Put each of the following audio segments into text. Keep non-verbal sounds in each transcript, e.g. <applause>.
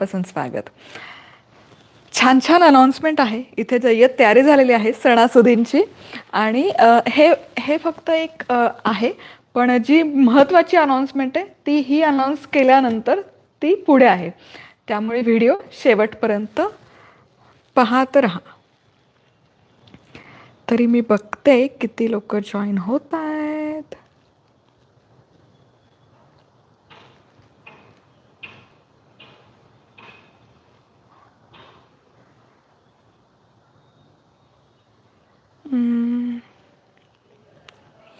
पासून स्वागत. छान छान अनाउन्समेंट आहे. इथे जय्यत तयारी झालेली आहे सणासुदींची. आणि हे हे फक्त एक आहे. पण जी महत्त्वाची अनाउन्समेंट आहे ती ही अनाऊन्स केल्यानंतर ती पुढे आहे. त्यामुळे व्हिडिओ शेवटपर्यंत पाहत राहा. तरी मी बघते किती लोक जॉईन होत आहेत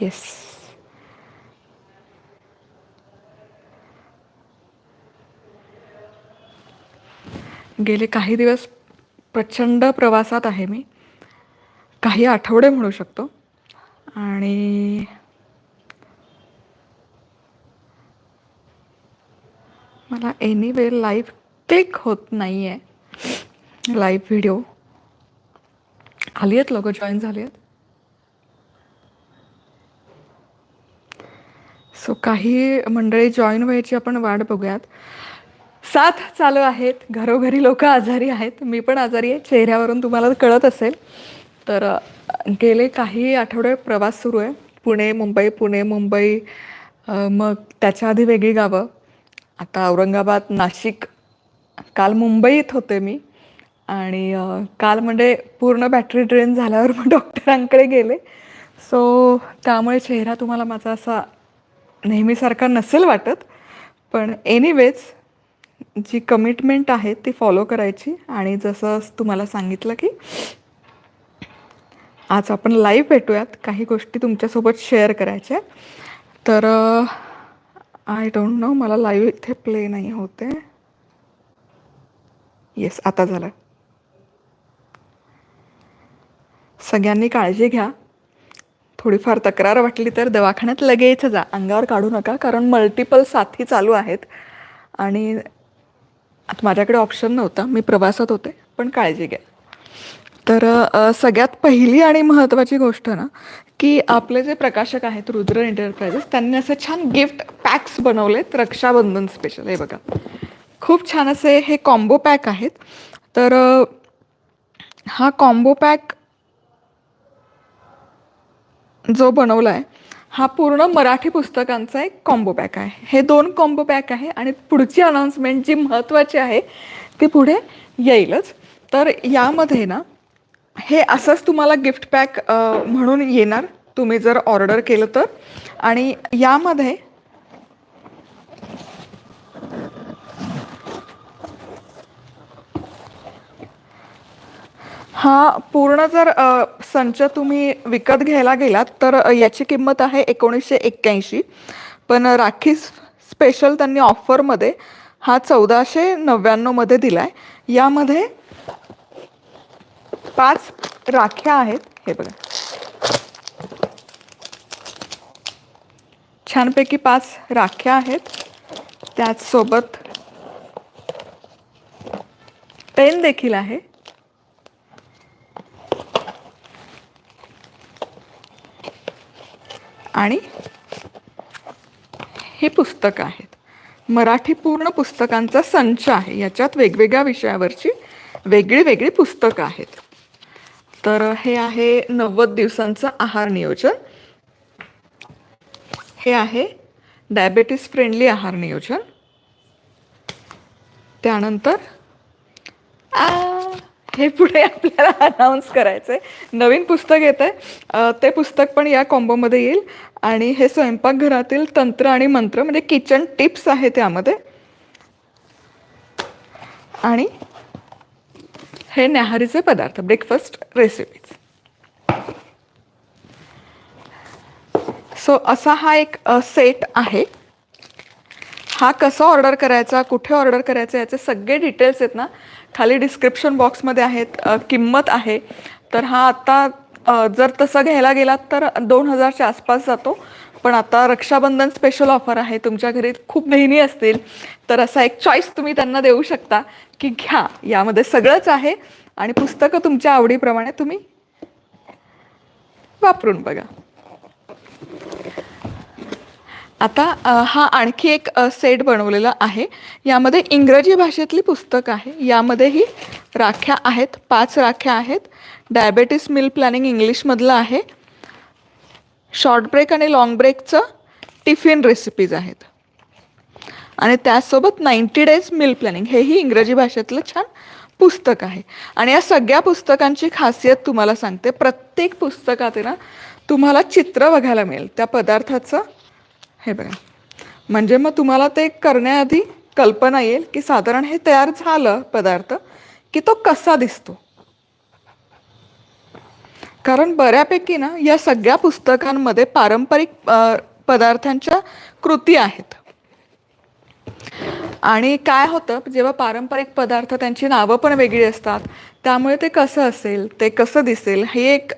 येस गेले काही दिवस प्रचंड प्रवासात आहे मी. काही आठवडे म्हणू शकतो. आणि मला एनिवे लाईव्ह क्लिक होत नाही आहे लाईव्ह व्हिडिओ आली आहेत लोक? जॉईन झाली आहेत? सो काही मंडळी जॉईन व्हायची आपण वाट बघूयात. साथ चालू आहेत. घरोघरी लोक आजारी आहेत. मी पण आजारी आहे. चेहऱ्यावरून तुम्हाला कळत असेल. तर गेले काही आठवडे प्रवास सुरू आहे. पुणे मुंबई पुणे मुंबई मग त्याच्या आधी वेगळी गावं. आता औरंगाबाद नाशिक काल मुंबईत होते मी. आणि काल म्हणजे पूर्ण बॅटरी ड्रेन झाल्यावर मग डॉक्टरांकडे गेले. सो त्यामुळे चेहरा तुम्हाला माझा असा नेहमीसारखा नसेल वाटत पण एनिवेज जी कमिटमेंट आहे ती फॉलो करायची. आणि जसं तुम्हाला सांगितलं की आज आपण लाईव्ह भेटूयात. काही गोष्टी तुमच्यासोबत शेअर करायच्या. तर आय डोंट नो मला लाईव्ह इथे प्ले नाही होते. येस आता झालं. सगळ्यांनी काळजी घ्या. थोडीफार तक्रार वाटली तर दवाखान्यात लगेच जा. अंगावर काढू नका कारण मल्टिपल साथी चालू आहेत. आणि आता माझ्याकडे ऑप्शन नव्हता. मी प्रवासात होते पण काळजी घ्या. तर सगळ्यात पहिली आणि महत्त्वाची गोष्ट ना की आपले जे प्रकाशक आहेत रुद्र एंटरप्राइजेस त्यांनी असे छान गिफ्ट पॅक्स बनवलेत रक्षाबंधन स्पेशल हे बघा. खूप छान असे हे कॉम्बो पॅक आहेत. तर हा कॉम्बो पॅक जो बनवला आहे हा पूर्ण मराठी पुस्तकांचा एक कॉम्बो पॅक आहे. हे दोन कॉम्बो पॅक आहे आणि पुढची अनाऊन्समेंट जी महत्त्वाची आहे ती पुढे येईलच. तर यामध्ये ना हे असंच तुम्हाला गिफ्ट पॅक म्हणून येणार. तुम्ही जर ऑर्डर केलं तर. आणि यामध्ये हा पूर्ण जर संच तुम्ही विकत घ्यायला गेलात तर याची किंमत आहे एकोणीसशे एक्क्याऐंशी. पण राखी स्पेशल त्यांनी ऑफरमध्ये हा चौदाशे नव्याण्णवमध्ये दिला आहे यामध्ये पाच राख्या आहेत. हे बघा. छानपैकी पाच राख्या आहेत. त्याचसोबत पेन देखील आहे. आणि हे पुस्तकं आहेत. मराठी पूर्ण पुस्तकांचा संच आहे. याच्यात वेगवेगळ्या विषयावरची वेगळी वेगळी पुस्तकं आहेत. तर हे आहे नव्वद दिवसांचं आहार नियोजन. हे आहे डायबेटीस फ्रेंडली आहार नियोजन. त्यानंतर आ, हे पुढे आपल्याला अनाऊन्स करायचं आहे नवीन पुस्तक येतं आहे ते पुस्तक पण या कॉम्बोमध्ये येईल. आणि हे स्वयंपाकघरातील तंत्र आणि मंत्र म्हणजे किचन टिप्स आहे त्यामध्ये. आणि हे न्याहारीचे पदार्थ ब्रेकफास्ट रेसिपीज सो असा हा एक सेट आहे. हा कसा ऑर्डर करायचा कुठे ऑर्डर करायचा याचे सगळे डिटेल्स आहेत ना. खाली डिस्क्रिप्शन बॉक्समध्ये आहेत किंमत आहे. तर हा आत्ता जर तसं घ्यायला गेलात तर दोन हजारच्या आसपास जातो. पण आता रक्षाबंधन स्पेशल ऑफर आहे तुमच्या घरी खूप बहिणी असतील. तर असा एक चॉईस तुम्ही त्यांना देऊ शकता की घ्या यामध्ये सगळंच आहे. आणि पुस्तकं तुमच्या आवडीप्रमाणे तुम्ही वापरून बघा. आता हा आणखी एक सेट बनवलेला आहे. यामध्ये इंग्रजी भाषेतली पुस्तक आहे. यामध्येही राख्या आहेत. पाच राख्या आहेत. डायबेटीस मिल प्लॅनिंग इंग्लिशमधलं आहे. शॉर्ट ब्रेक आणि लाँग ब्रेकचं टिफिन रेसिपीज आहेत. आणि त्याचसोबत नाईन्टी डेज मिल प्लॅनिंग हेही इंग्रजी भाषेतलं छान पुस्तक आहे. आणि या सगळ्या पुस्तकांची खासियत तुम्हाला सांगते. प्रत्येक पुस्तकात आहे ना तुम्हाला चित्र बघायला मिळेल. त्या पदार्थाचं हे बघा. म्हणजे मग तुम्हाला ते करण्याआधी कल्पना येईल की साधारण हे तयार झालं पदार्थ की तो कसा दिसतो? कारण बऱ्यापैकी ना या सगळ्या पुस्तकांमध्ये पारंपरिक पदार्थांच्या कृती आहेत. आणि काय होतं जेव्हा पारंपरिक पदार्थ त्यांची नावं पण वेगळी असतात त्यामुळे ते कसं असेल ते कसं दिसेल हे एक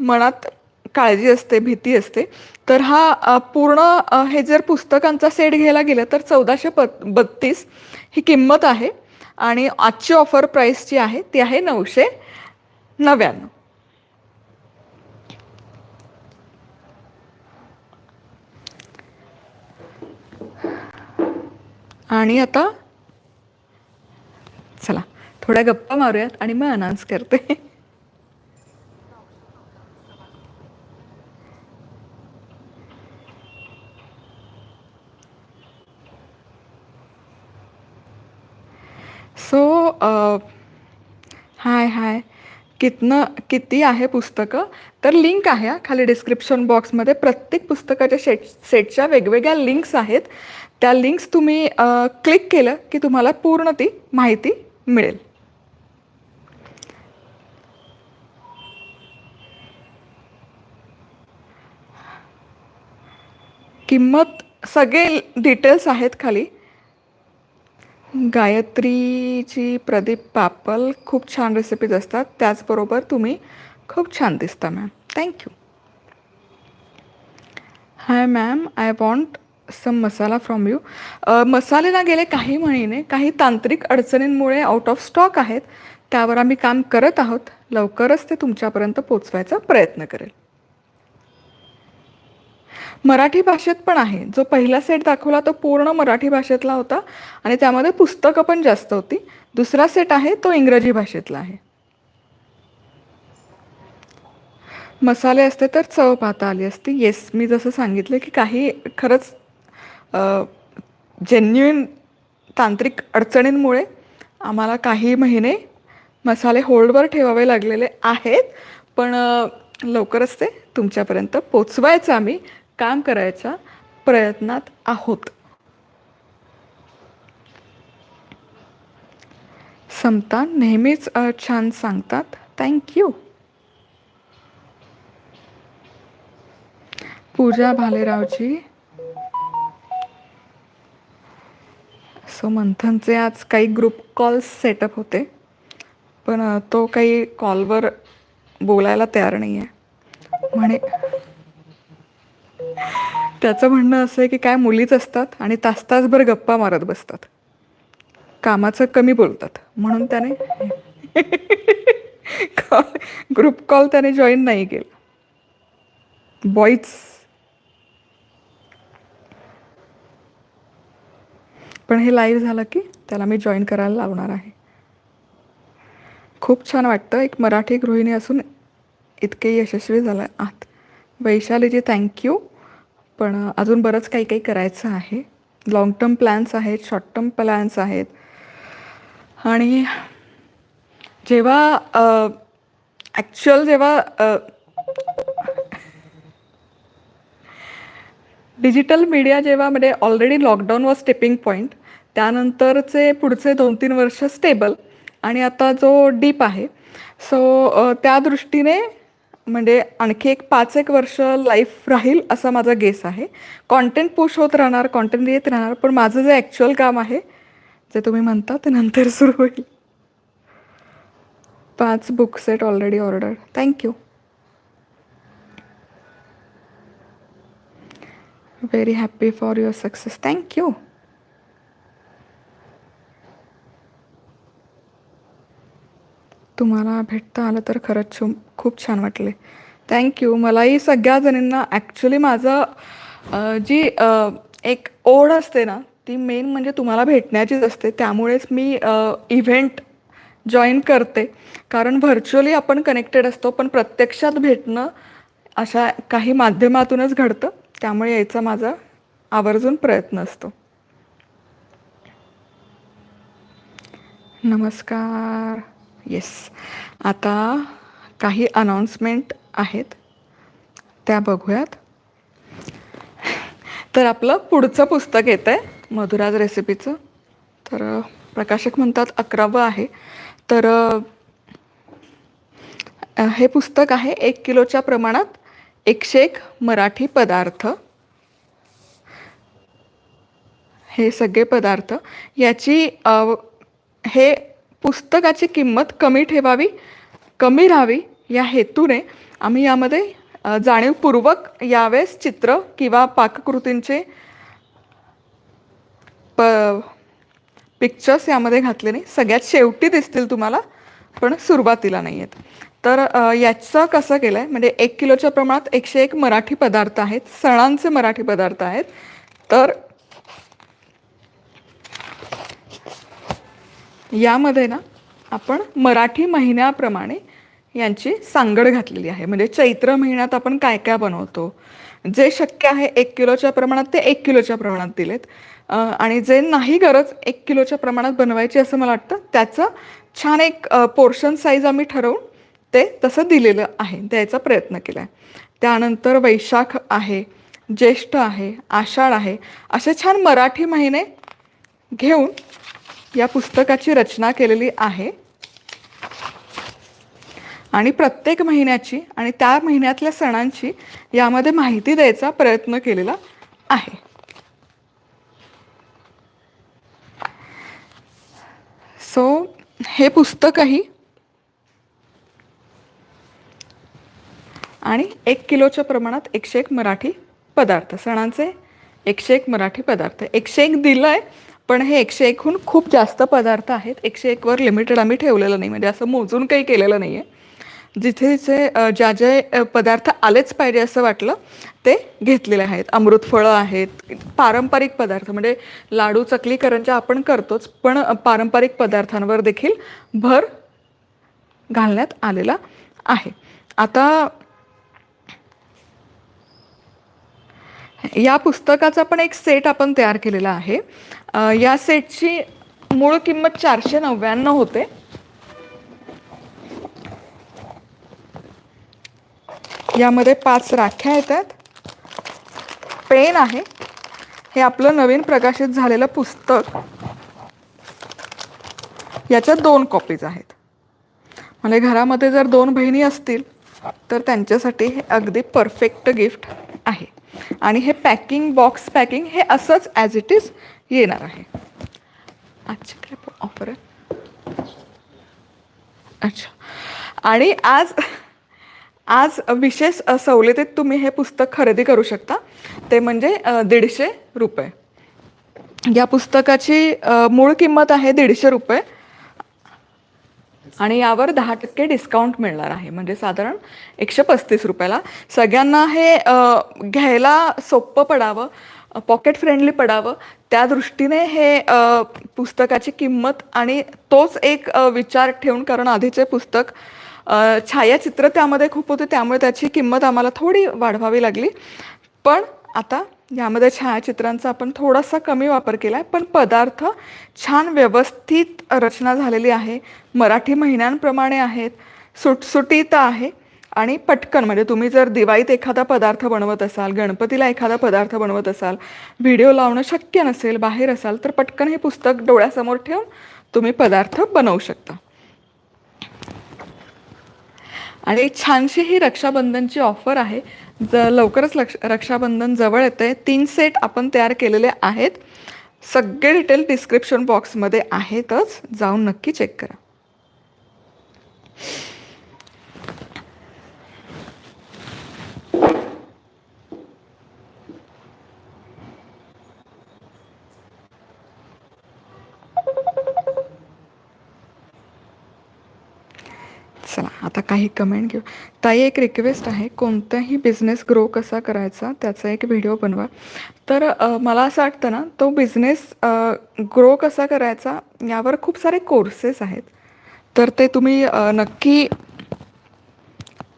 मनात काळजी असते भीती असते. तर हा पूर्ण हे जर पुस्तकांचा सेट घ्यायला गेलं तर चौदाशे प बत्तीस ही किंमत आहे. आणि आजची ऑफर प्राईस जी आहे ती आहे नऊशे नव्याण्णव. आणि आता चला थोड्या गप्पा मारूयात आणि मग अनाऊन्स करते सो हाय हाय कितनं किती आहे पुस्तकं? तर लिंक आहे खाली डिस्क्रिप्शन बॉक्समध्ये प्रत्येक पुस्तकाच्या शेट सेटच्या वेगवेगळ्या लिंक्स आहेत. त्या लिंक्स तुम्ही क्लिक केलं की तुम्हाला पूर्ण ती माहिती मिळेल. किंमत सगळे डिटेल्स आहेत खाली. गायत्रीची प्रदीप पापल खूप छान रेसिपीज असतात. त्याचबरोबर तुम्ही खूप छान दिसता ma'am thank you hi ma'am I want some masala from you मसाले ना गेले काही महिने काही तांत्रिक अडचणींमुळे आउट ऑफ स्टॉक आहेत. त्यावर आम्ही काम करत आहोत. लवकरच ते तुमच्यापर्यंत पोचवायचा प्रयत्न करेल. मराठी भाषेत पण आहे. जो पहिला सेट दाखवला तो पूर्ण मराठी भाषेतला होता आणि त्यामध्ये पुस्तकं पण जास्त होती. दुसरा सेट आहे तो इंग्रजी भाषेतला आहे. मसाले असते तर चव पाहता आली असती. येस मी जसं सांगितलं की काही खरंच जेन्युइन तांत्रिक अडचणींमुळे आम्हाला काही महिने मसाले होल्डवर ठेवावे लागलेले आहेत. पण लवकरच ते तुमच्यापर्यंत पोचवायचं आम्ही. काम करायच्या प्रयत्नात आहोत. समता नेहमीच छान सांगतात. थँक्यू पूजा भालेरावजी. सो मंथनचे आज काही ग्रुप कॉल्स सेटअप होते पण तो काही कॉलवर बोलायला तयार नाही आहे म्हणे त्याचं म्हणणं असं आहे की काय मुलीच असतात आणि तास तासभर गप्पा मारत बसतात. कामाचं कमी बोलतात. म्हणून त्याने <laughs> ग्रुप कॉल त्याने जॉईन नाही केला. बॉईज पण हे लाईव्ह झालं की त्याला मी जॉईन करायला लावणार आहे. खूप छान वाटतं. एक मराठी गृहिणी असून इतके यशस्वी झालं आत वैशालीजी थँक्यू पण अजून बरंच काही काही करायचं आहे. लाँग टर्म प्लॅन्स आहेत शॉर्ट टर्म प्लॅन्स आहेत. आणि जेव्हा ॲक्च्युअल जेव्हा डिजिटल मीडिया जेव्हा म्हणजे already lockdown was stepping point त्यानंतरचे पुढचे दोन तीन वर्ष स्टेबल आणि आता जो डीप आहे. सो त्या दृष्टीने म्हणजे आणखी एक पाच एक वर्ष लाईफ राहील असा माझा गेस आहे. कॉन्टेंट पुश होत राहणार कॉन्टेंट येत राहणार पण माझं जे ॲक्च्युअल काम आहे जे तुम्ही म्हणता ते नंतर <laughs> सुरू होईल. पाच book set already order thank you very happy for your success thank you तुम्हाला भेटता आलं तर खरंच छुम खूप छान वाटले. थँक्यू मलाही सगळ्या जणींना ॲक्च्युली माझं जी एक ओढ असते ना ती मेन म्हणजे तुम्हाला भेटण्याचीच असते. त्यामुळेच मी इव्हेंट जॉईन करते. कारण व्हर्च्युअली आपण कनेक्टेड असतो पण प्रत्यक्षात भेटणं अशा काही माध्यमातूनच घडतं. त्यामुळे यायचा माझा आवर्जून प्रयत्न असतो. नमस्कार. येस आता काही अनाऊन्समेंट आहेत. त्या बघूयात. तर आपलं पुढचं पुस्तक येतं आहे मधुराज रेसिपीचं तर प्रकाशक म्हणतात अकरावं आहे. तर हे पुस्तक आहे एक किलोच्या प्रमाणात एकशे एक मराठी पदार्थ. हे सगळे पदार्थ. याची हे पुस्तकाची किंमत कमी ठेवावी कमी राहावी या हेतूने आम्ही यामध्ये जाणीवपूर्वक यावेळेस चित्र किंवा पाककृतींचे प पिक्चर्स यामध्ये घातले नाही सगळ्यात शेवटी दिसतील तुम्हाला पण सुरुवातीला नाही आहेत तर याचं कसं केलं आहे म्हणजे एक किलोच्या प्रमाणात एकशे एक मराठी पदार्थ आहेत सणांचे मराठी पदार्थ आहेत. तर यामध्ये ना आपण मराठी महिन्याप्रमाणे यांची सांगड घातलेली आहे. म्हणजे चैत्र महिन्यात आपण काय काय बनवतो? जे शक्य आहे एक किलोच्या प्रमाणात ते एक किलोच्या प्रमाणात दिलेत. आणि जे नाही गरज एक किलोच्या प्रमाणात बनवायची असं मला वाटतं त्याचं छान एक पोर्शन साईज आम्ही ठरवून ते तसं दिलेलं आहे. द्यायचा प्रयत्न केला आहे त्यानंतर वैशाख आहे ज्येष्ठ आहे आषाढ आहे असे छान मराठी महिने घेऊन या पुस्तकाची रचना केलेली आहे. आणि प्रत्येक महिन्याची आणि त्या महिन्यातल्या सणांची यामध्ये माहिती द्यायचा प्रयत्न केलेला आहे. सो हे पुस्तकही आणि एक किलोच्या प्रमाणात एकशे एक मराठी पदार्थ सणांचे एकशे एक मराठी पदार्थ एकशे एक दिलं आहे पण हे एकशे एकहून खूप जास्त पदार्थ आहेत. एकशे एकवर लिमिटेड आम्ही ठेवलेलं नाही. म्हणजे असं मोजून काही केलेलं नाही आहे जिथे जिथे ज्या जे पदार्थ आलेच पाहिजे असं वाटलं ते घेतलेले आहेत. अमृतफळं आहेत. पारंपरिक पदार्थ म्हणजे लाडू चकली करंजा आपण करतोच पण पारंपरिक पदार्थांवर देखील भर घालण्यात आलेला आहे. आता या पुस्तकाचा पण एक सेट आपण तयार केलेला आहे. या सेटची मूळ किंमत चारशे नव्याण्णव होते. यामध्ये पाच राख्या येतात. पेन आहे. हे आपलं नवीन प्रकाशित झालेलं पुस्तक. याच्या दोन कॉपीज आहेत. म्हणजे घरामध्ये जर दोन बहिणी असतील तर त्यांच्यासाठी हे अगदी परफेक्ट गिफ्ट आणि हे पॅकिंग बॉक्स पॅकिंग हे असंच ॲज इट इज येणार आहे. अच्छा काय ऑफर आहे? अच्छा. आणि आज आज विशेष सवलतीत तुम्ही हे पुस्तक खरेदी करू शकता. ते म्हणजे दीडशे रुपये. या पुस्तकाची मूळ किंमत आहे दीडशे रुपये. आणि यावर दहा टक्के डिस्काउंट मिळणार आहे. म्हणजे साधारण एकशे पस्तीस रुपयाला. सगळ्यांना हे घ्यायला सोपं पडावं पॉकेट फ्रेंडली पडावं. त्या दृष्टीने हे पुस्तकाची किंमत आणि तोच एक विचार ठेवून कारण आधीचे पुस्तक छायाचित्र त्यामध्ये खूप होते. त्यामुळे त्याची किंमत आम्हाला थोडी वाढवावी लागली. पण आता यामध्ये छायाचित्रांचा आपण थोडासा कमी वापर केला आहे पण पदार्थ छान व्यवस्थित रचना झालेली आहे. मराठी महिन्यांप्रमाणे आहेत सुटसुटीत आहे आणि पटकन म्हणजे तुम्ही जर दिवाळीत एखादा पदार्थ बनवत असाल गणपतीला एखादा पदार्थ बनवत असाल व्हिडिओ लावणं शक्य नसेल बाहेर असाल तर पटकन हे पुस्तक डोळ्यासमोर ठेवून तुम्ही पदार्थ बनवू शकता. आणि छानशी ही रक्षाबंधनची ऑफर आहे. ज लवकरच लक्ष रक्षाबंधन जवळ येते तीन सेट आपण तयार केलेले आहेत. सगळे डिटेल डिस्क्रिप्शन बॉक्समध्ये आहेतच. जाऊन नक्की चेक करा. चला आता काही कमेंट घेऊ. ताई एक रिक्वेस्ट आहे. कोणताही बिझनेस ग्रो कसा करायचा त्याचा एक व्हिडिओ बनवा. तर मला असं वाटतं ना तो बिझनेस ग्रो कसा करायचा यावर खूप सारे कोर्सेस आहेत. तर ते तुम्ही नक्की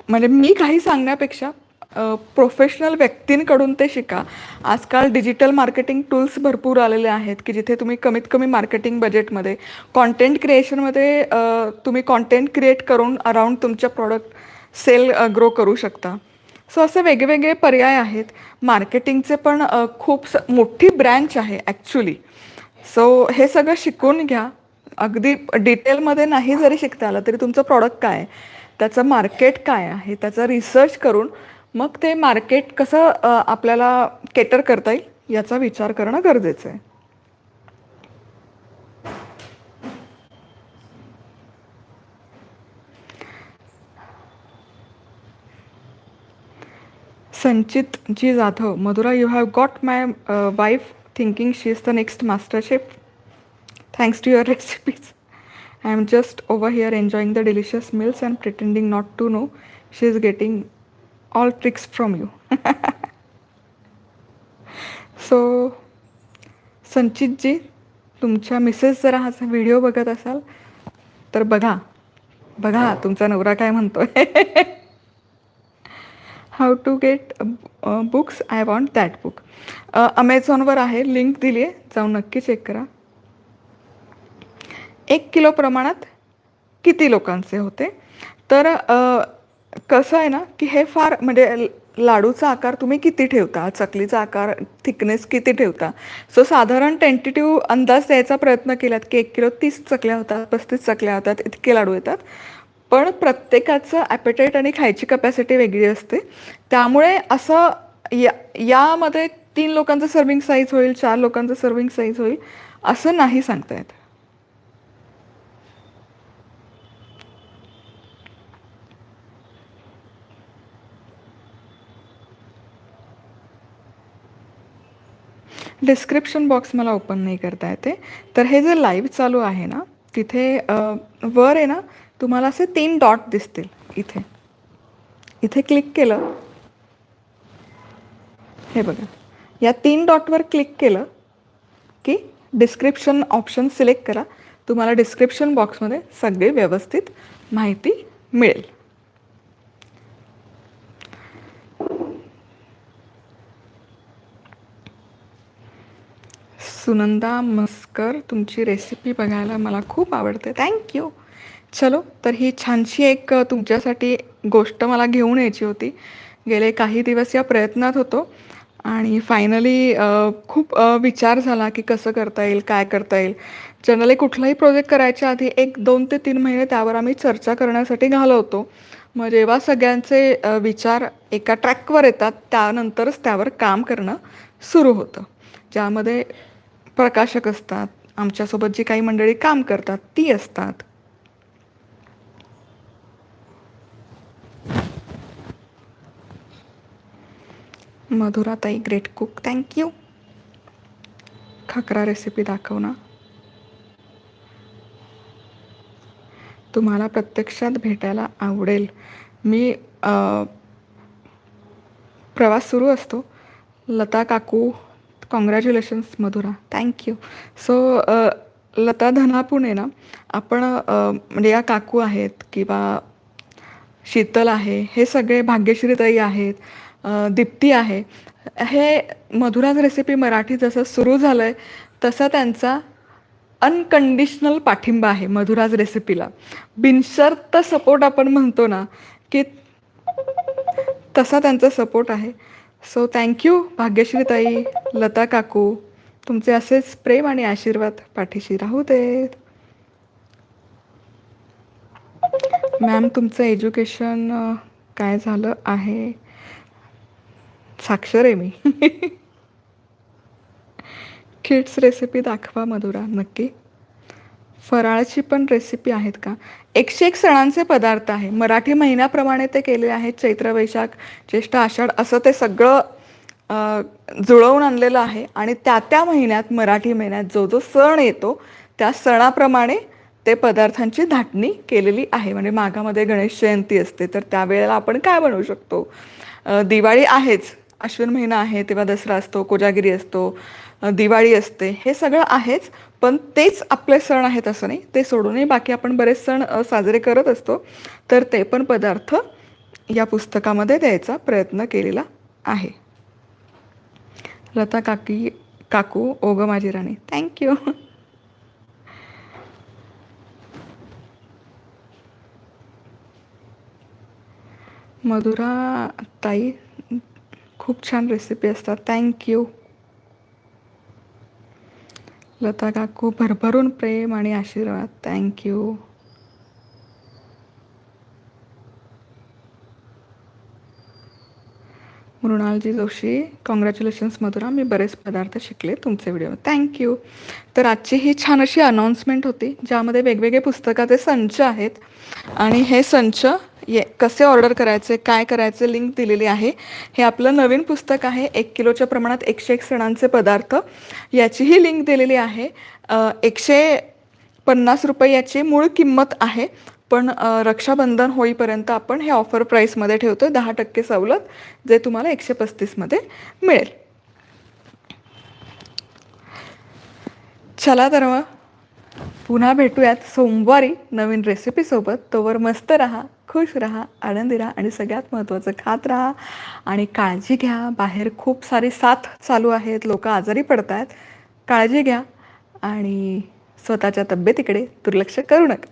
म्हणजे मी काही सांगण्यापेक्षा प्रोफेशनल व्यक्तींकडून ते शिका. आजकाल डिजिटल मार्केटिंग टूल्स भरपूर आलेले आहेत की जिथे तुम्ही कमीत कमी मार्केटिंग बजेटमध्ये कॉन्टेंट क्रिएशनमध्ये तुम्ही कॉन्टेंट क्रिएट करून अराउंड तुमच्या प्रॉडक्ट सेल ग्रो करू शकता. सो असे वेगवेगळे पर्याय आहेत. मार्केटिंगचे पण खूप स मोठी ब्रँच आहे ॲक्च्युली सो हे सगळं शिकून घ्या. अगदी डिटेलमध्ये नाही जरी शिकता आलं तरी तुमचं प्रॉडक्ट काय आहे? त्याचं मार्केट काय आहे? त्याचा रिसर्च करून मग ते मार्केट कसं आपल्याला केटर करता येईल याचा विचार करणं गरजेचं आहे. Sanchit G Jadhav Madhura you have got my wife thinking she is the next master chef thanks to your recipes I am just over here enjoying the delicious meals and pretending not to know she is getting all tricks from you so संचितजी तुमच्या Mrs जर हा video बघत असाल तर बघा बघा तुमचा नवरा काय म्हणतोय. How to get books I want that book अमेझॉनवर आहे लिंक दिली आहे जाऊन नक्की चेक करा. एक किलो प्रमाणात किती लोकांचे होते? तर uh, कसं आहे ना की हे फार म्हणजे लाडूचा आकार तुम्ही किती ठेवता? चकलीचा आकार थिकनेस किती ठेवता? सो साधारण टेंटेटिव्ह अंदाज द्यायचा प्रयत्न केलात की एक किलो तीस चकल्या होतात पस्तीस चकल्या होतात इतके लाडू येतात. पण प्रत्येकाचं ॲपेटाईट आणि खायची कपॅसिटी वेगळी असते. त्यामुळे असं या यामध्ये तीन लोकांचं सर्विंग साईज होईल चार लोकांचं सर्विंग साईज होईल असं नाही सांगता येत. डिस्क्रिप्शन बॉक्स मला ओपन नाही करता येते. तर हे जे लाईव्ह चालू आहे ना तिथे वर आहे ना तुम्हाला असे तीन डॉट दिसतील इथे. इथे क्लिक केलं. हे बघा. या तीन डॉटवर क्लिक केलं की डिस्क्रिप्शन ऑप्शन सिलेक्ट करा. तुम्हाला डिस्क्रिप्शन बॉक्समध्ये सगळी व्यवस्थित माहिती मिळेल. सुनंदा मस्कर तुमची रेसिपी बघायला मला खूप आवडते. थँक्यू चलो तर ही छानशी एक तुमच्यासाठी गोष्ट मला घेऊन यायची होती. गेले काही दिवस या प्रयत्नात होतो. आणि फायनली खूप विचार झाला की कसं करता येईल काय करता येईल. जनरली कुठलाही प्रोजेक्ट करायच्या आधी एक दोन ते तीन महिने त्यावर आम्ही चर्चा करण्यासाठी घालवतो मग जेव्हा सगळ्यांचे विचार एका ट्रॅकवर येतात त्यानंतरच त्यावर काम करणं सुरू होतं. ज्यामध्ये प्रकाशक असतात. आमच्यासोबत जी काही मंडळी काम करतात ती असतात. मधुराताई great cook thank you khakhra recipe दाखव ना. तुम्हाला प्रत्यक्षात भेटायला आवडेल. मी प्रवास सुरू असतो. लता काकू congratulations Madhura thank you so Lata Dhanapune ना आपण अ, म्हणजे या काकू आहेत किंवा शीतल आहे हे सगळे भाग्यश्रीताई आहेत अ, दीप्ती आहे. हे मधुराज रेसिपी मराठी जसं सुरू झालं आहे तसा त्यांचा अनकंडिशनल पाठिंबा आहे मधुराज रेसिपीला बिनशर्त सपोर्ट आपण म्हणतो ना की तसा त्यांचा सपोर्ट आहे. सो थँक्यू भाग्यश्रीताई लता काकू. तुमचे असेच प्रेम आणि आशीर्वाद पाठीशी राहू देत. मॅम तुमचं एज्युकेशन काय झालं आहे? साक्षर आहे मी. <laughs> किड्स रेसिपी दाखवा मधुरा. नक्की. फराळची पण रेसिपी आहेत का? एकशे एक सणांचे पदार्थ आहे. मराठी महिन्याप्रमाणे ते केले आहेत. चैत्र वैशाख ज्येष्ठ आषाढ असं ते सगळं जुळवून आणलेलं आहे. आणि त्या त्या महिन्यात मराठी महिन्यात जो जो सण येतो त्या सणाप्रमाणे ते पदार्थांची धाटणी केलेली आहे. म्हणजे माघामध्ये गणेश जयंती असते तर त्यावेळेला आपण काय बनवू शकतो? दिवाळी आहेच. अश्विन महिना आहे तेव्हा दसरा असतो कोजागिरी असतो दिवाळी असते. हे सगळं आहेच. पण तेच आपले सण आहेत असं नाही. ते सोडूनही बाकी आपण बरेच सण साजरे करत असतो. तर ते पण पदार्थ या पुस्तकामध्ये द्यायचा प्रयत्न केलेला आहे. लता काकी काकू ओग माझी राणी. थँक्यू मधुरा ताई खूप छान रेसिपी असतात. थँक्यू लता काकू भरभरून प्रेम आणि आशीर्वाद. थँक्यू मृणालजी जोशी कॉंग्रॅच्युलेशन्स मधुरा. मी बरेच पदार्थ शिकले तुमचे व्हिडिओ थँक्यू तर आजची ही छान अशी अनाऊन्समेंट होती ज्यामध्ये वेगवेगळे पुस्तकाचे संच आहेत. आणि हे संच ये कसे ऑर्डर करायचे काय करायचे लिंक दिलेली आहे. हे आपलं नवीन पुस्तक आहे एक किलोच्या प्रमाणात एकशे एक सणांचे पदार्थ. याचीही लिंक दिलेली आहे. एकशे पन्नास रुपये याची मूळ किंमत आहे पण रक्षाबंधन होईपर्यंत आपण हे ऑफर प्राईसमध्ये ठेवतो आहे दहा टक्के सवलत जे तुम्हाला एकशे पस्तीसमध्ये मिळेल. चला तर मग पुन्हा भेटूयात सोमवारी नवीन रेसिपीसोबत तोवर मस्त रहा खुश रहा आनंदी राहा आणि सगळ्यात महत्त्वाचं खात राहा. आणि काळजी घ्या बाहेर खूप सारी साथ चालू आहेत लोक आजारी पडत आहेत काळजी घ्या आणि स्वतःच्या तब्येतीकडे दुर्लक्ष करू नका.